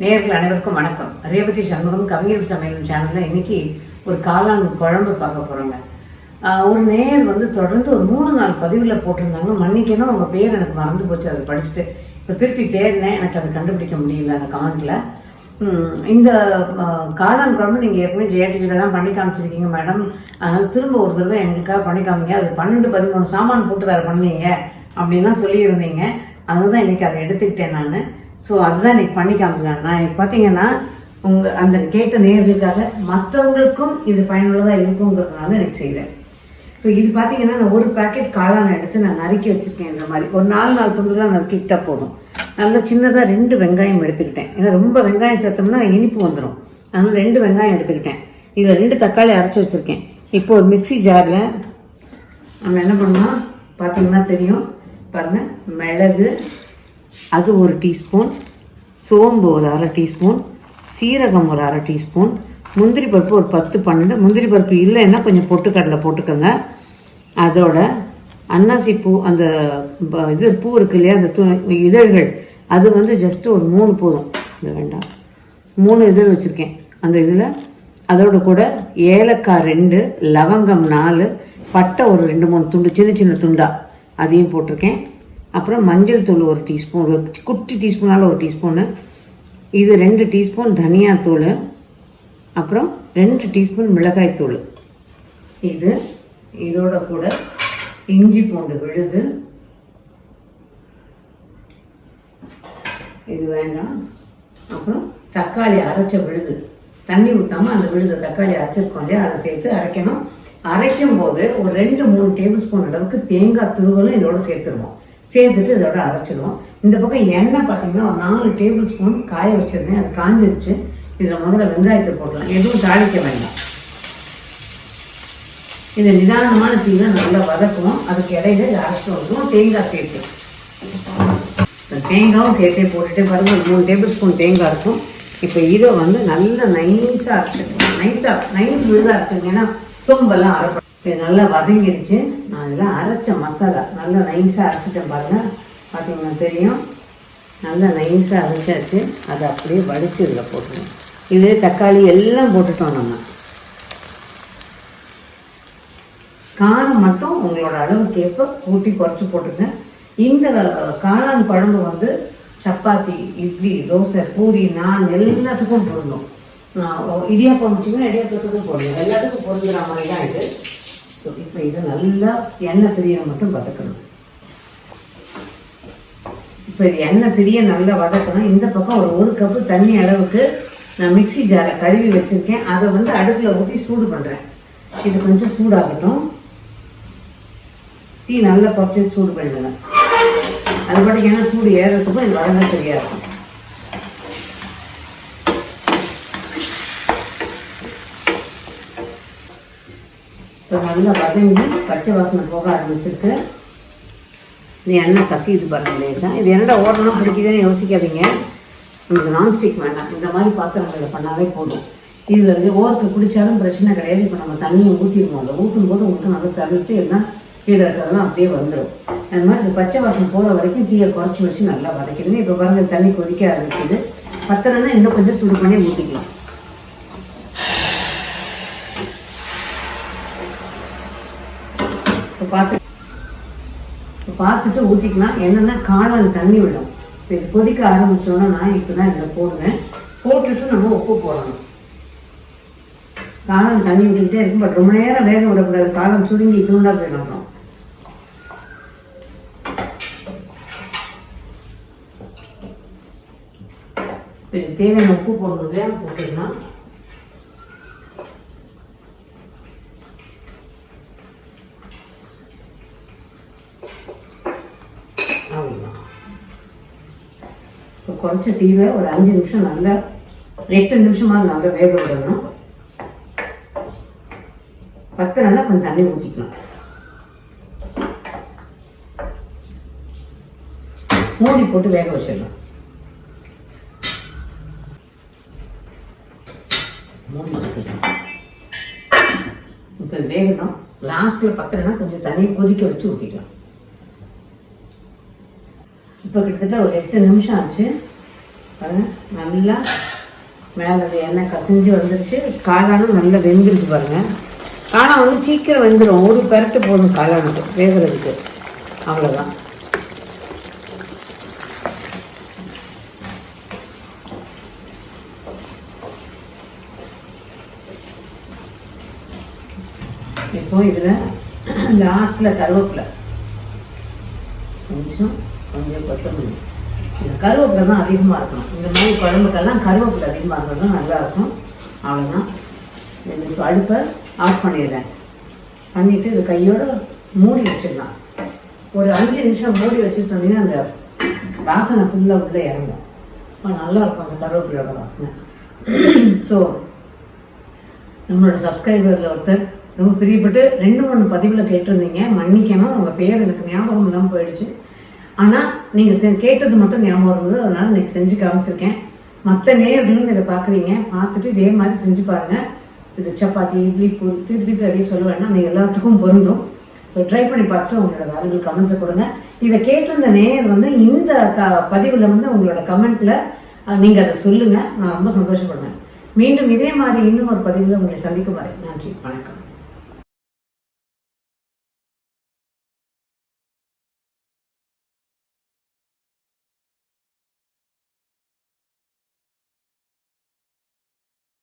நேர்கள் அனைவருக்கும் வணக்கம். ரேவதி சண்முகம் கவிஞர் சமையல் சேனலில் இன்னைக்கு ஒரு காளான் குழம்பு பார்க்க போகிறோங்க ஒரு நேயர் வந்து தொடர்ந்து ஒரு மூணு நாள் பதிவில் போட்டிருந்தாங்க. மன்னிக்கணும் அவங்க பேர் எனக்கு மறந்து போச்சு அதை படிச்சுட்டு. இப்போ திருப்பி தேடினேன் எனக்கு அதை கண்டுபிடிக்க முடியல அந்த கமெண்ட்டில் இந்த காளான் குழம்பு நீங்கள் ஏற்கனவே ஜெயாடிவியில் தான் பண்ணி காமிச்சிருக்கீங்க மேடம். அதனால் திரும்ப ஒரு தடவை எங்களுக்காக பண்ணி காமிங்க. அது பன்னெண்டு பதிமூணு சாமான் போட்டு வேறு பண்ணுவீங்க அப்படின்லாம் சொல்லியிருந்தீங்க. அதுதான் இன்னைக்கு அதை எடுத்துக்கிட்டேன் நான். ஸோ அதுதான் இன்னைக்கு பண்ணி காமிக்கலாம் நான் இன்னைக்கு பார்த்தீங்கன்னா உங்க அந்த கேட்ட நேர்களுக்காக மற்றவங்களுக்கும் இது பயனுள்ளதாக இருக்குங்கிறதுனால எனக்கு செய்கிறேன் ஸோ இது பார்த்தீங்கன்னா நான் ஒரு பாக்கெட் காளான் எடுத்து நான் நறுக்கி வச்சுருக்கேன் இந்த மாதிரி. ஒரு நாலு நாலு துண்டுலாம் நறுக்கிட்டால் போதும். நல்லா சின்னதாக ரெண்டு வெங்காயம் எடுத்துக்கிட்டேன். ஏன்னா ரொம்ப வெங்காயம் சேர்த்தோம்னா இனிப்பு வந்துடும் அதனால் ரெண்டு வெங்காயம் எடுத்துக்கிட்டேன். இதில் ரெண்டு தக்காளி அரைச்சி வச்சுருக்கேன். இப்போ ஒரு மிக்ஸி ஜாரில் நம்ம என்ன பண்ணோம் பார்த்தீங்கன்னா தெரியும். பாருங்கள் மிளகு அது ஒரு டீஸ்பூன் சோம்பு ஒரு அரை டீஸ்பூன் சீரகம் ஒரு அரை டீஸ்பூன் முந்திரி பருப்பு ஒரு பத்து பன்னெண்டு முந்திரி பருப்பு இல்லைன்னா கொஞ்சம் பொட்டுக்கடலை போட்டுக்கோங்க. அதோட அன்னாசி பூ அந்த ப- இது பூ இருக்கு இல்லையா அந்த து- இதழ்கள் அது வந்து ஜஸ்ட்டு ஒரு மூணு போதும். இது வேண்டாம். மூணு இதழ் வச்சுருக்கேன். அந்த இதில் அதோட கூட ஏலக்காய் ரெண்டு லவங்கம் நாலு பட்டை ஒரு ரெண்டு மூணு துண்டு சின்ன சின்ன துண்டாக அதையும் போட்டிருக்கேன். அப்புறம் மஞ்சள் தூள் ஒரு டீஸ்பூன் ஒரு குட்டி டீஸ்பூனால் ஒரு டீஸ்பூனு. இது ரெண்டு டீஸ்பூன் தனியாத்தூள். அப்புறம் ரெண்டு டீஸ்பூன் மிளகாய் தூள் இது இதோட கூட இஞ்சி பூண்டு விழுது. இது வேண்டாம். அப்புறம் தக்காளி அரைச்ச விழுது. தண்ணி ஊற்றாம அந்த விழுது தக்காளி அரைச்சிருக்கோம் இல்லையா? அதை சேர்த்து அரைக்கணும். அரைக்கும் போது ஒரு ரெண்டு மூணு டேபிள் ஸ்பூன் அளவுக்கு தேங்காய் துருவலும் இதோட சேர்த்துருவோம். சேர்த்துட்டு இதோட அரைச்சிடுவோம். இந்த பக்கம் எண்ணெய் பார்த்தீங்கன்னா ஒரு நாலு டேபிள் ஸ்பூன் காய வச்சிருந்தேன். அது காஞ்சிருச்சு. இதில் முதல்ல வெங்காயத்தை போடலாம் எதுவும் தாளிக்க வேண்டாம். இது நிதானமான தீயில நல்லா வதக்குவோம். அதுக்கு இடையில இது அரைச்சிட்டு தேங்காய் சேர்த்து. இந்த தேங்காயும் சேர்த்தே போட்டுட்டு பாருங்கள் மூணு டேபிள் ஸ்பூன் தேங்காய் இருக்கும். இப்போ இதை வந்து நல்லா நைஸாக அரைச்சிக்கணும் நைஸாக நைஸ் விழுதாக அரைச்சிங்க ஏன்னா சோம்பெல்லாம் அரைப்போம் இப்போ நல்லா வதங்கிடுச்சு. நான் இதில் அரைச்ச மசாலா நல்லா நைஸாக அரைச்சிட்டேன் பாருங்க. பார்த்தீங்கன்னா தெரியும். நல்லா நைஸாக அரைச்சாச்சு. அதை அப்படியே வடித்து இதில் போட்டுருவோம் இது தக்காளி எல்லாம் போட்டுட்டோம் நம்ம. காரம் மட்டும் உங்களோட அளவுக்கு ஏற்ப கூட்டி குறைச்சி போட்டுருங்க. இந்த காளான் குழம்பு வந்து சப்பாத்தி இட்லி தோசை பூரி நான் எல்லாத்துக்கும் பொருந்தும் இடியாப்பம் வச்சிங்கன்னா இடியாப்பத்துக்கும் பொருந்தும் எல்லாத்துக்கும் பொருந்துகிற மாதிரி தான் இது. இப்போ இதை நல்லா எண்ணெய் பிரிய மட்டும் வதக்கணும். இப்போ இது எண்ணெய் பிரிய நல்லா வதக்கணும். இந்த பக்கம் ஒரு ஒரு கப்பு தண்ணி அளவுக்கு நான் மிக்ஸி ஜாரை கழுவி வச்சுருக்கேன். அதை வந்து அடுப்பில் ஊற்றி சூடு பண்ணுறேன் இது கொஞ்சம் சூடாகட்டும். டீ நல்லா குறைச்சி சூடு பண்ணிடுங்க அது பாட்டுக்கு ஏன்னா சூடு ஏறதுக்கும் இது வரங்க சரியாக இருக்கும். இப்போ நல்லா வதங்கி பச்சை வாசனை போக ஆரம்பிச்சிருக்கு. இந்த எண்ணெய் கசியுது பாருங்க லேசாக இது என்னடா ஓடணும் பிடிக்குதுன்னு யோசிக்காதீங்க. நமக்கு நான்ஸ்டிக் வேண்டாம். இந்த மாதிரி பாத்திரங்களில் பண்ணாலே போதும். இதில் இருந்து ஓரத்துக்கு பிடிச்சாலும் பிரச்சனை கிடையாது. இப்போ நம்ம தண்ணியை ஊற்றிடுவோம் அதை ஊற்றும் போது உங்களுக்கு நல்லா தவிர்த்து எல்லாம் கீழே இருக்கிறதெல்லாம் அப்படியே வந்துடும். அந்த மாதிரி இந்த பச்சை வாசம் போகிற வரைக்கும் தீயை குறைச்சி வச்சு நல்லா வதக்கிடுங்க. இப்போ பாருங்கள் தண்ணி கொதிக்க ஆரம்பிக்குது. பத்திரம்னா இன்னும் கொஞ்சம் சுடு பண்ணி ஊற்றிக்கலாம் இப்போ பார்த்து இப்போ பார்த்துட்டு ஊற்றிக்கலாம் என்னென்னா காளான் தண்ணி விடும். இப்போ இது கொதிக்க ஆரம்பித்தோன்னா நான் இப்போ தான் இதில் போடுவேன். போட்டுட்டு நம்ம உப்பு போடணும். காளான் தண்ணி விட்டுக்கிட்டே இருக்கும். பட் ரொம்ப நேரம் வேக விடக்கூடாது. காளான் சுருங்கி தூண்டா போயிடும் அப்புறம். தேவையான உப்பு போடணும். இல்லையா போட்டுக்கலாம் அவ்வளோதான் இப்போ குறைச்ச தீவை ஒரு அஞ்சு நிமிஷம் நல்லா எட்டு நிமிஷமாக நல்லா வேக விடணும். பத்து நாளா கொஞ்சம் தண்ணி ஊற்றிக்கலாம் மூடி போட்டு வேக வச்சிடலாம் மூடி போட்டுக்கலாம் இப்போ வேகணும் லாஸ்ட்டில் பத்திரம்னா கொஞ்சம் தண்ணி கொதிக்க வச்சு ஊற்றிக்கலாம் இப்போ கிட்டத்தட்ட ஒரு எட்டு நிமிஷம் ஆச்சு. நல்லா மேலே அது எண்ணெய் கசிஞ்சு வந்துருச்சு. காளானும் நல்லா வெந்திருக்கு பாருங்க. காளான் வந்து சீக்கிரம் வெந்துடும் ஒரு பெரட்டு போதும் காளானுக்கு வேகிறதுக்கு. அவ்வளோதான் இப்போ இதில் லாஸ்டில் கருவேப்பிலை. கொஞ்சம் கொஞ்சம் கொத்தமல்லி. இந்த கருவேப்பிலை தான் அதிகமாக இருக்கணும். இந்த மாதிரி குழம்புக்கெல்லாம் கருவேப்பிலை அதிகமாக இருந்தால் நல்லாயிருக்கும் நல்லா இருக்கும். அவ்வளோதான் இந்த இப்போ அடுப்பை ஆஃப் பண்ணிடுறேன். பண்ணிவிட்டு இது கையோடு மூடி வச்சிடலாம். ஒரு அஞ்சு நிமிஷம் மூடி வச்சுருந்தீங்கன்னா அந்த வாசனை ஃபுல்லாக உள்ளே இறங்கும். அப்ப நல்லா அந்த கருவேப்பிலையோட வாசனை. ஸோ நம்மளோட சப்ஸ்கிரைபரில் ஒருத்தர் ரொம்ப பிரியப்பட்டு ரெண்டு மூணு பதிவில் கேட்டிருந்தீங்க. மன்னிக்கணும். உங்கள் பேர் எனக்கு ஞாபகம் இல்லாமல் போயிடுச்சு. ஆனால் நீங்கள் செ கேட்டது மட்டும் ஞாபகம் இருந்தது அதனால் இன்னைக்கு செஞ்சு காமிச்சிருக்கேன். மற்ற நேர்களும் இதை பார்க்குறீங்க பார்த்துட்டு இதே மாதிரி செஞ்சு பாருங்கள் இது சப்பாத்தி இட்லி பூ திருப்பி அதையும் சொல்லுவேன்னா நீங்கள் எல்லாத்துக்கும் பொருந்தும். ஸோ ட்ரை பண்ணி பார்த்துட்டு உங்களோட வேல்யூபிள் கமெண்ட்ஸை கொடுங்க. இதை கேட்டிருந்த நேயர் வந்து இந்த க பதிவில் வந்து உங்களோட கமெண்ட்டில் நீங்கள் அதை சொல்லுங்கள் நான் ரொம்ப சந்தோஷப்படுவேன். மீண்டும் இதே மாதிரி இன்னும் ஒரு பதிவில் உங்களை சந்திக்கும் வரை நன்றி வணக்கம்.